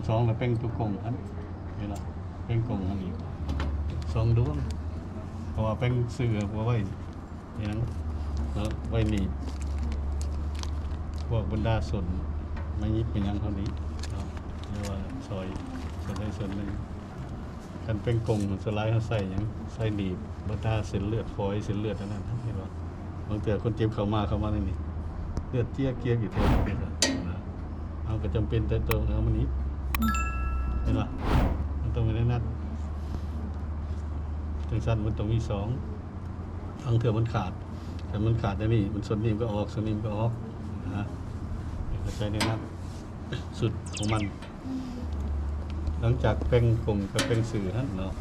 นสองแล้วเป็นตุกงอันนี่ละเป็นกงอันนี้สองดวงเพราะว่าเป็นเสือเพราะไว้นี่นังแล้วไว้หนีบพวกบรรดาสนไม่ยิบเป็นยังเท่านี้เรียกว่าซอยส่วนใดส่วนหนึ่งกันเป็นกงสไลด์เขาใส่ยังใส่หนีบบรรดาเส้นเลือดฝอยเส้นเลือดอันนั้นเห็นป่บางเตือคนเจ็บเข้ามาเข้ามาในนี่เลือดเจี๊ยกเกียกอยู่แถวนี้เอาก็จำเป็นแต่ตัวเอามันนี้ เห็นป่มันต้องมีในนั้นถึงสั้นมันต้องมีสองทางเถื่อมันขาด แต่มันขาดได้นี่ มันส่วนนี้มันก็ออกส่วนนี้มันก็ออกนะเข้าใจในนั้นสุดของมัน หลังจากเป็นกงกับเป็นสื่อนั้นเนาะ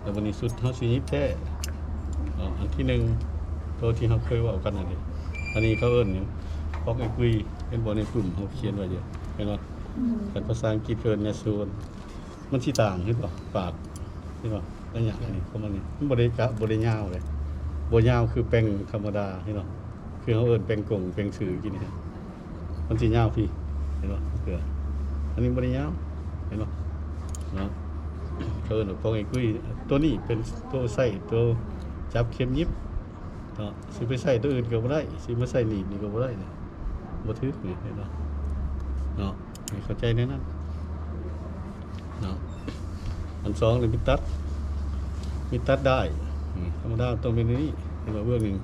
แล้ววันนี้สุดเขาสียิบแท้อันที่หนึ่งตัวที่เขาเคยว่ากันอันนี้อันนี้เขาเอิ้นอย่างพอกไอ้กุยเป็นบอลในกลุ่มเขาเขียนไว้เดียวเห็นไหม กันภาษาอังกฤษเกินในส่วนมันที่ต่างเห็นป่ะปากเห็นป่ะอันอย่างนี้เขามันนี่มันบริกะบริยาวเลยบริยาวคือแป้งธรรมดาเห็นป่ะคือเขาเอิ้นแป้งกงแป้งสื่อกินนี่มันสียาวพี่เห็นป่ะเกลืออันนี้บริยาวเห็นป่ะเนาะเขาเอิ้นว่าพวกไอ้กุ้ยตัวนี้เป็นตัวใส่ตัวจับเข็มยิบเนาะสิไปใส่ตัวอื่นก็บ่ได้สิมาใส่หนีบนี่ก็บ่ได้เนี่ยบ่ถึกนี่เห็นป่ะเนาะ เข้าใจในนั้นเนาะอันสองเลยมีตัดมีตัดได้อืมธรรมดาต้องเป็นอันนี้เห็นป่ะเบื้องหนึ่ง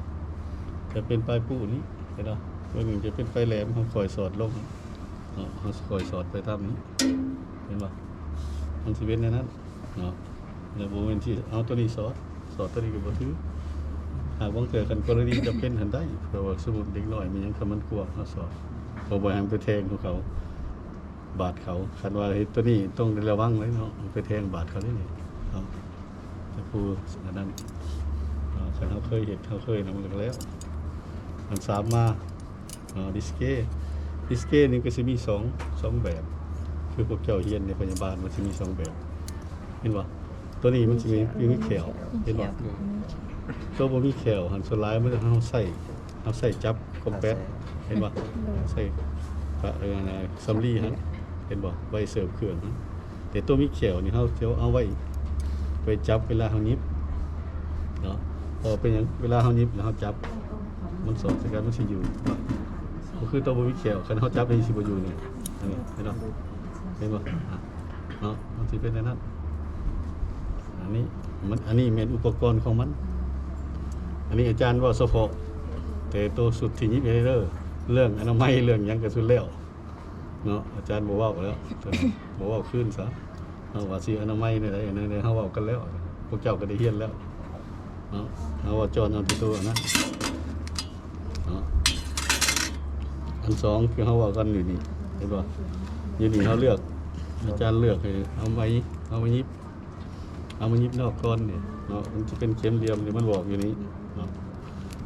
จะเป็นปลายปูนี้เห็นป่ะเบื้องหนึ่งจะเป็นปลายแหลมเขาคอยสอดลงเนาะเขาคอยสอดไปตามนี้เห็นป่ะมันสิเป็นในนั้นเนาะแล้วโบเป็นที่เอาตัวนี้สอดสอดตัวนี้ก็บ่ถือหากว่างเกิดกันกรณีจะเป็นหันได้เพราะว่าสมุดเด็กน้อยมันยังคำมันกลัวเอาสอดเพอบ่ให้มันไปแทงของเขา บาดเขาคันว่าเฮ็ดตัวนี้ต้องระวังเลยเนาะไปแทงบาดเขาได้นี่เนาะแต่ผู้อันนั้นคันเขาเคยเห็นเขาเคยนำกันแล้วอันสามมาดิสเก้ดิสเก้นี่ก็สิมีสองสองแบบ คือพวกเจ้าเฮียนในพยาบาลมันจะมีสองแบบ เห็นป่ะตัวนี้มันจะมีมีมีแขวเห็นป่ะตัวบ่มีแขวหันซ้ายมันจะเอาใส่เอาใส่จับคอมแพตเห็นป่ะใส่ปะเออนะซัมลี่ฮะ เห็นป่ไว้เสิร์ฟเครื่องฮะแต่ตัวมีแขวนี่เขาจะเอาไว้ไปจับเวลาเขายิบเนาะพอเป็นหยังเวลาเขายิบแล้วเขาจับ มันสอดสกันมันสิอยู่ก็คือตัวบ่มีแขวคันเขาจับให้สิบ่อยู่เนี่ยอันนี้เห็นป่ะเห็นป่ะอะเนาะมันสิเป็นในนั้นอันนี้มันอันนี้เป็นอุปกรณ์ของมัน อันนี้อาจารย์ว่าเฉพแต่ตัวสุดที่ยิบเอเดอร์เรื่องอนามัยเรื่องยังกระสุนแล้ว เนาะอาจารย์บอกว่าแล้วบอกว่าขึ้นซะเอาว่าสิอนามัยในใดในใดเฮาว้ากันแล้ว พวกเจ้าก็ได้เฮียนแล้วเนาะเอาว่าจอนเอาที่ตัวนะเนาะอันสองคือเฮาว้ากันอยู่นี่เห็นป่ะอยู่นี่เขาเลือก อาจารย์เลือกให้เอาไม้เอามายิบ เอามายิบนอกก้อนเนี่ยเนาะมันจะเป็นเข็มเหลี่ยมเนี่ยมันบอกอยู่นี้เนาะ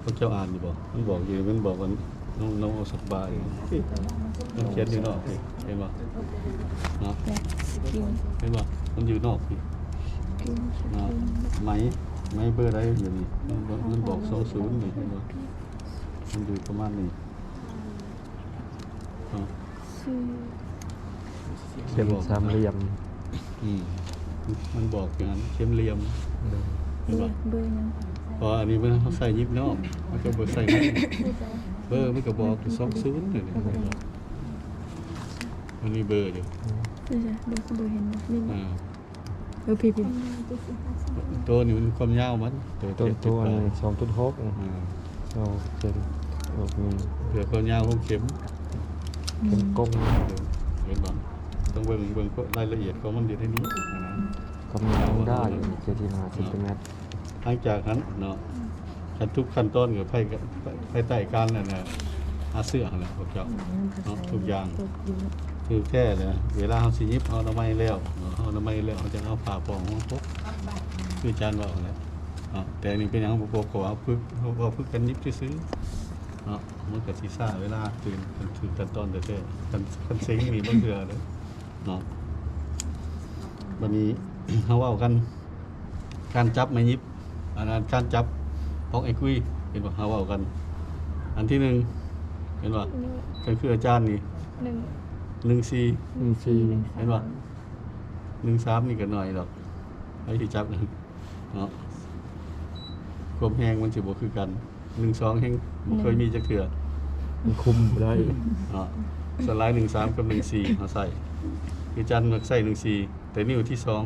พวกเจ้าอ่านอยู่บอกมันบอกอยู่มันบอกว่า น้องน้องเอาสักบายมันเขียนอยู่นอกนี่เห็นป่ะเนาะสกินเห็นป่ะมันอยู่นอกนี่สกินเนาะไม้ไม้เบอร์ใดอยู่นี่มันบอกมันบอกสองศูนย์นี่เห็นป่ะมันอยู่ประมาณนี้เนาะชื่อเข็มสามเหลี่ยมอืมมันบอกอย่างนั้นเข้มเหลี่ยมเห็นเบอปะร์เบอร์ยังเพออันนี้มันเขาใส่ยิบนอกมันก็บอใส่ใน เบอร์มันก็บอกอยู่สองศูนย์เลยมันมีเบอร์อยู่นี่จ้ะเบอร์เบอร์เห็นบ่นี่บ่อ่าเออพี่พี่ตัวนี้มันความยาวมันตัวต้นเจ็ดตัวจุดหแปนึ่งดสองจุดหกอ่าเราเป็นแบบนี้เผื่อความยาวของเข็มเข็มกลมเห็นบ่ต้องเบิ่งเบิ่งรายละเอียดของมันอยู่ในนี้นะกำลังได้เจ็ดสิบห้าเซนติเมตรหลังจากนั้นเนาะ ขั้นทุกขั้นตอนกับไพ่ไพ่ใต้การนั่นน่ะอาเสื้อนั่นแหละพวกเจ้าเนาะทุกอย่างตกอยู่คือแค่เลยเวลาเขาสิยิบเอาน้ำไม้แล้วเนาะเอาน้ำไม้แล้วเขาจะเอาผ่าปองของพวกคืออาจารย์ว่าแหล้วเนาะแต่อันนี่เป็นอย่างพวกเขาเอาพึกเขาเอาพึกกันยิบซื้อๆเนาะมันกับซีซ่าเวลาตื่นกันถึงกันตอนแต่แต่กันกันเซ็งมีบ้างเถื่อเลยเนาะวันนี้เขาเว่ากัน การจับไม้ยิบอันนั้นการจับ พอกไอ้กุ้ยเห็นป่ะเขาเว่ากัน อันที่หนึ่งเห็นป่ะนี่ก็คืออาจารย์นี่หนึ่งหนึ่งสี่หนึ่งสี่เห็นป่ะหนึ่งสามนี่ก็หน่อยดอกไอ้ที่จับนะเนาะความแห้งมันสิบ่คือกันหนึ่งสองแห้งบ่เคยมีจักเถื่อมันคุมบ่ได้เนาะสไลด์หนึ่งสามกับหนึ่งสี่เอาใส่คือจันมักใส่หนึ่งสี่แต่นิ้วที่สอง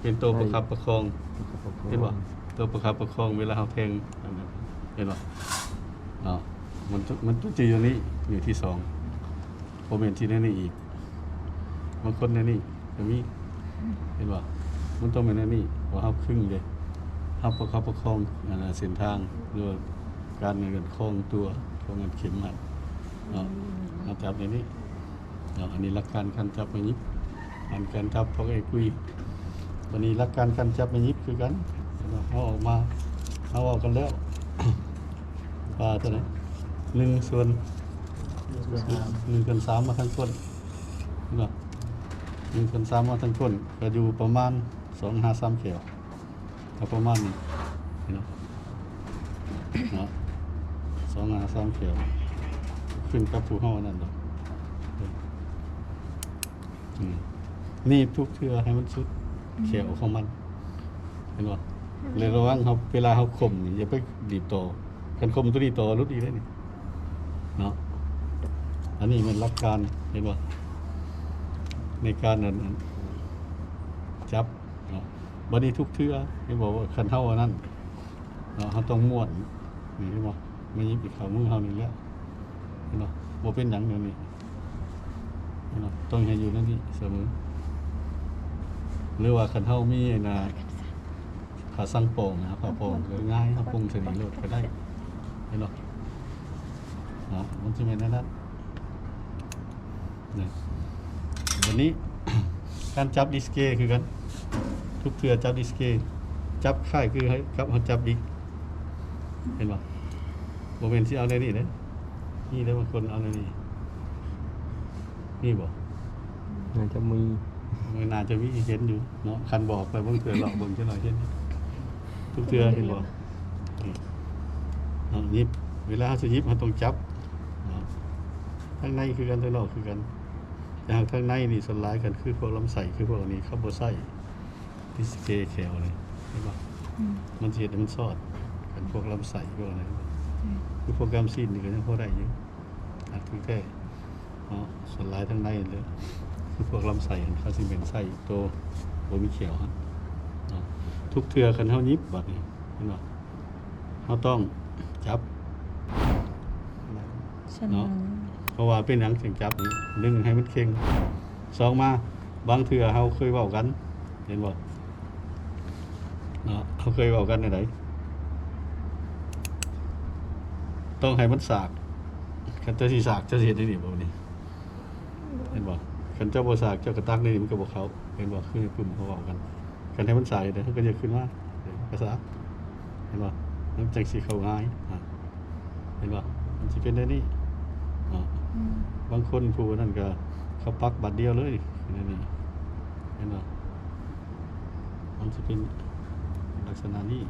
เป็นตัวประคับประคอง เห็นป่ะ ตัวประคับประคองเวลาเราแทงเห็นป่ะเนาะมันมันต้องจีอยู่นี่อยู่ที่สองโมเมนที่นั่นนี่อีกบางคนในนี่จะมีเห็นป่ะมันต้องเป็นในนี่ว่าเขาครึ่งเลยเขาประคับประคองอันเส้นทางหรือว่าการเงินคล้องตัวคล้องเงินเข็มมันเนาะเราจับในนี้เนาะอันนี้หลักการการจับไม่ยิบอันการจับเพราะไอ้คุยวันนี้รักการการจับไม่ยิบคือกัน เขาออกมาเขาออกกันแล้วว่าเท่าไหร่หนึ่งส่วนหนึ่งส่วนสามมาทั้งต้นเนาะหนึ่งส่วนสามมาทั้งต้นก็อยู่ประมาณสองห้าสามเขียวก็ประมาณนี้เนาะเนาะสองห้าสามเขียว ขึ้นกับผู้ห้านั่นดอกอืมนี่ทุกเทือให้มันสุดเขียวของมันเห็นป่ะ เลยระวังเขาเวลาเขาข่มนี่อย่าไปดีบต่อกันข่มตัวนี้ต่อรุดอีกได้นี่เนาะอันนี้มันรับการเห็นป่ะในการนั้นจับเนาะบันนี้ทุกเทือที่บอกว่าคันเท่านนั้นเนาะเขาต้องม้วนนี่เห็นป่ะไม่ยิบอีกขามือเขานี่แล้วเห็นป่ะโบเป็นหยังเดี๋ยวนี้เห็นป่ะต้องให้อยู่นั่นนี่เสมอหรือว่าคันเท่ามีนะ ขาสั่งโป่งนะขาโป่งก็ง่ายครับปรุงสนิโลดก็ได้เห็นหรอเนาะมันจะเป็นนั่นนะเนี่ยวันนี้การจับดิสเกคือกัน ทุกเทือจับดิสเกจับค่ายคือให้กับเขาจับดิกเห็นปะโมเมนต์ที่เอาในนี่เลยนี่ได้บางคนเอาในนี่นี่บอกน่าจะมีมันน่าจะมีเห็นอยู่เนาะคันบอกไปบิ่งเถื่อหลอกบิ่งเช่นหน่อยเช่นนี้ ทุกเถื่อเห็นบ่นี่เนาะยิบเวลาเขาจะยิบเขาต้องจับเนาะข้างในคือกันข้างนอกคือกันแต่หากข้างในนี่ส่วนหลายกันคือพวกลำไส้คือพวกอันนี้เขาบ่ใส่ดิสเกแคลเลยเห็นบ่อืมมันสิเฮ็ดให้มันสอดกันพวกลำไส้พวกอะไรคือโปรแกรมซีนนี่ก็ยังพอได้อยู่อันคือแค่เนาะส่วนหลายทั้งในเลยคือพวกลำไส้เขาสิเป็นไส้โตบ่มีเขียวฮะเนาะ ทุกเทือคันเฮายิบบัดนี้เห็นบ่เฮาต้องจับฉันเนาะเพราะว่าเป็นหยังถึงจับนี่หนึ่งให้มันเข่งสองมาบางเทือเฮาเคยเว้ากัน เห็นบ่เนาะเฮาเคยเว้ากันในไหนต้องให้มันสากคันเจ้าสิสากเจ้าสิเฮ็ดได้นี่บ่นี่เห็นบ่คันเจ้าบ่สากเจ้ากระตักนี่มันก็บ่เข้าเห็นบ่คือในปุ่มเขาเว้ากัน คันให้มันสาเดี๋ยวเฮาก็จะขึ้นมาเดี๋ยวก็สาเห็นบ่มันจังสิเขาง่ายเห็นบ่ะมันสิเป็นได้นี่บางคนผู้นั่นก็เขาปักบัตรเดียวเลยนี่นี่เห็นไหมมันจะเป็นลักษณะนี้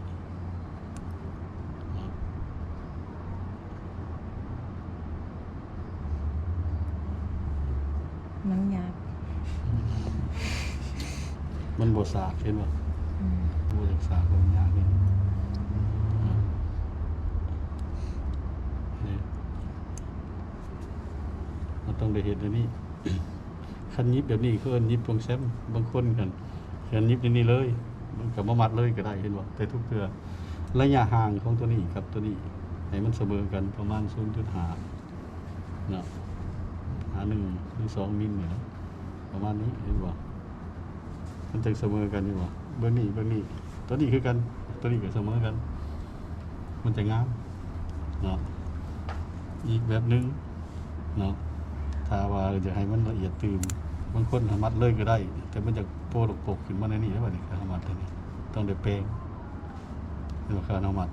มันยาบ มันบวสากเห็นไหมอืมบวสากมันยากนี่ครับนี่มันต้องได้เห็นอันนี้คันยิบแบบนี้คือเอินยิบตรงแซมบางคนกันคันยิบในนี้เลย มันกับมามัดเลยก็ได้เห็นบ่แต่ทุกเทือระยะห่างของตัวนี้กับตัวนี้ให้มันเสมอกันประมาณ0.5เนาะหาหนึ่งหรือสองมิลเนี่ยนะประมาณนี้เห็นบ่ มันจะเสมอกันอยู่บ่เบอร์นี้เบอร์นี้ตัวนี้คือกันตัวนี้ก็เสมอกัน มันจะงามเนาะอีกแบบนึงเนาะถ้าว่าจะให้มันละเอียดตื่นบางคนสามารถเลยก็ได้ แต่มันจะโปรดปกขึ้นมาในนี้ได้ป่ะนี่คือสามารถตัวนี้ต้องได้แปลงนี่ว่าการสามารถ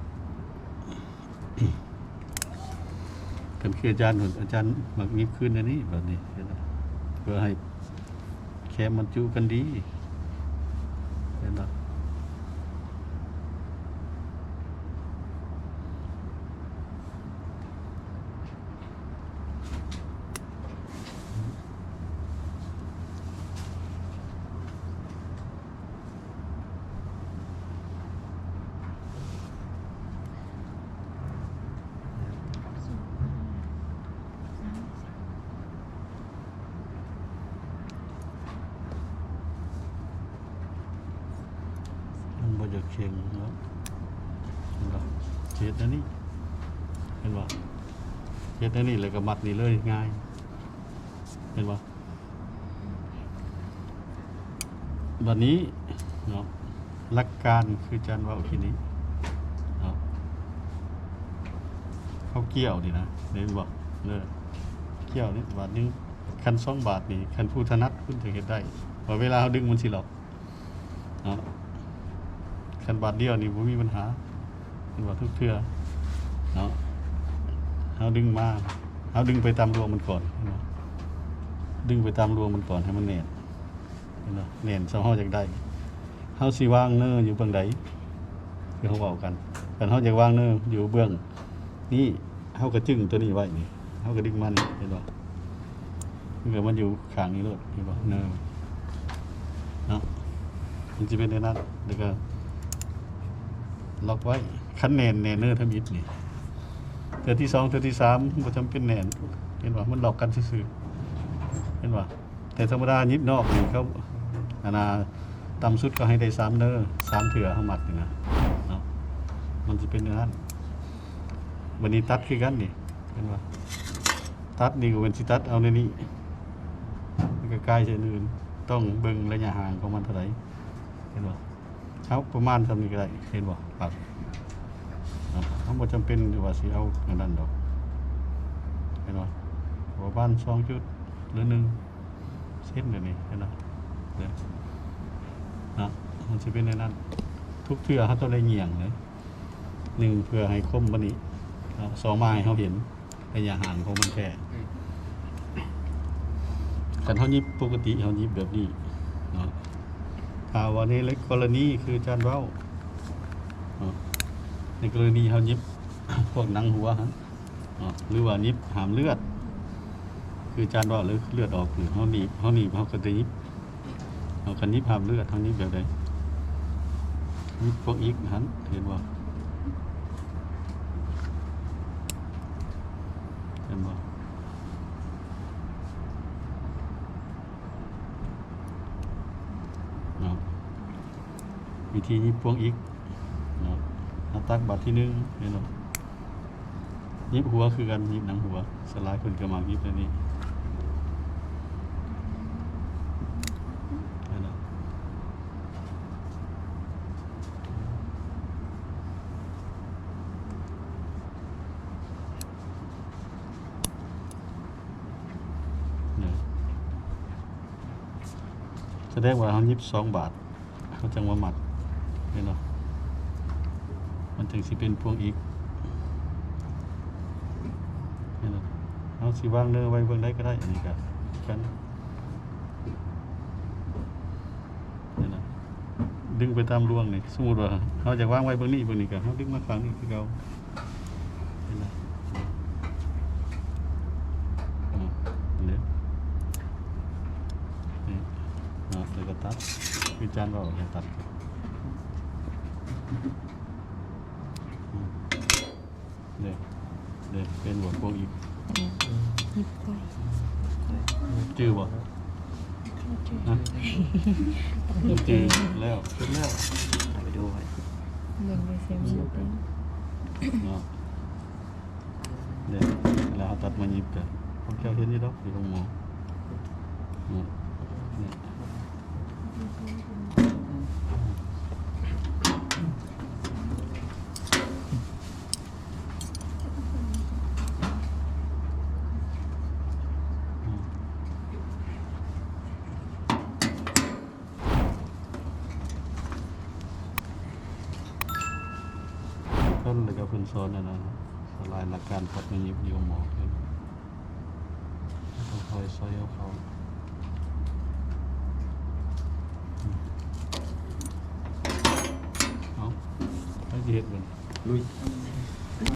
กันคืออาจารย์หนอาจารย์มักมีขึ้นในนี้แบบนี้เห็นไหมเพื่อให้แค่มันจูกันดี เห็นไหม จะเข่งเนาะเห็นป่ะเจ็ดอันนี้เห็นป่ะเจ็ดอันนี้เลยก็มัดนี่เลยง่าย เห็นป่ะวันนี้เนาะหลักการคือจารย์เว่าทีนี้เนาะเขาเกี่ยวดีนะเห็นป่ะเนี่ยเกี่ยวนี่บาทนึงคันสองบาทนี่คันผู้ถนัดคุณจะเห็นได้ว่าเวลาเขาดึงมันสิหรอกเนาะ คันบาทเดียวนี่บ่มีปัญหาเป็นว่าทุกเทือเนาะเอาดึงมาเอาดึงไปตามรวงมันก่อนเห็นบ่ดึงไปตามรวงมันก่อนให้มันแน่นเห็นบ่แน่นสำเฮาอยากได้เฮาสิวางเนื้ออยู่เบื้องใดคือเฮาเว้ากันคันเฮาอยากว่างเนื้ออยู่เบื้อง นี่เฮาก็จึงตัวนี้ไว้นี่เฮาก็ดึงมันเห็นบ่มันก็มันอยู่ขางนี้โลดเห็นบ่เนื้อเนาะมันจะเป็นในนั้นแล้วก็ ล็อกไว้คันแนนแนนเนอร์ทำอิดนี่เทือที่สองเทือที่สามมันจำเป็นแนนเห็นว่ามันหลอกกันซื่อเห็นว่าแต่ธรรมดายิบนอกนี่เขาอานาต่ำสุดก็ให้ได้สามเนอร์สามเถื่อเขามัดนี่นะเนาะมันจะเป็นในนั้นวันนี้ตัดคือกันนี่เห็นว่าตัดนี่ก็เป็นสิตัดเอาในนี้มันก็ใกล้เช่นอื่นต้องเบิ่งระยะห่างของมันเท่าไหร่เห็นบ่า เขาประมาณทำนี้ก็ได้เห็นบ่ครับครับเขาบ่จำเป็นอยู่ว่าสิเอาอันนั้นดอกเห็นบ่ประมาณสองจุดหรือหนึ่งเส้นเดี๋ยวนี้เห็นบ่เดี๋ยวนะมันสิเป็นในนั้น ทุกเทื่อเขาต้องได้เหยียงเลยหนึ่งเพื่อให้คมบันนี้เอาสองมาให้เขาเห็นระยะห่างของมันแค่กันเขายิบปกติเขายิบแบบนี้เนาะ อ่าวันนี้เล็กกรณีคือจานเว้าในกรณีเขายิบพวกหนังหัวฮะหรือว่ายิบหามเลือด คือจานเว่าหรือเลือดออกหรือเขาหนีบเขาหนีบเขาก็จะยิบเขากันยิบหามเลือดทั้งนี้แบบใดยิบพวกอีกหันเห็นว่าเห็นว่า เนาะ วิธียิบพวงอีกนะเอาตักบาทที่หนึ่งนี่เนาะยิบหัวคือกันยิบหนังหัว สลายคนกระมังยิบอันนี้นี่เนาะเนี่ยแสดงว่าเขายิบสองบาทเขาจังว่าหมัดเห็นเนาะมันถึ งสิเป็นพวงอีกเห็นะเอาสิวางเนื้อไว้เบื้องได้ก็ได้อันนี้ก็กันเห็นะดึงไปตามรวงนี่สมมติว่าเขาจะวางไว้เบื้องนี้เบื้องนี้ก็เขาดึงมาฝั่งนี้คือเขานเนาะอ่าเนี่ยนี่นาะแล้วก็ตัดคือจานเราให้ตัดอืมเดี๋ยว เดี๋ยวเป็นหัวโปงอีกยิบไปจื้อบ่ฮะจื้อแล้วขึ้นแล้วไปดูไว้เบิ่งไปเสียงมันเป็นเนาะเดี๋ยวแล้วเราตัดมาหยิบกันผมแค่เห็นนี่ดอกอยู่ตรงหมออืมเนี่ยอืม ต้น สอนนะนะสลายหลักการพัดไม่ยิบอยู่หมอกเลยต้องคอยซอยเอาเขาเอาให้ที่เห็ดมันลุย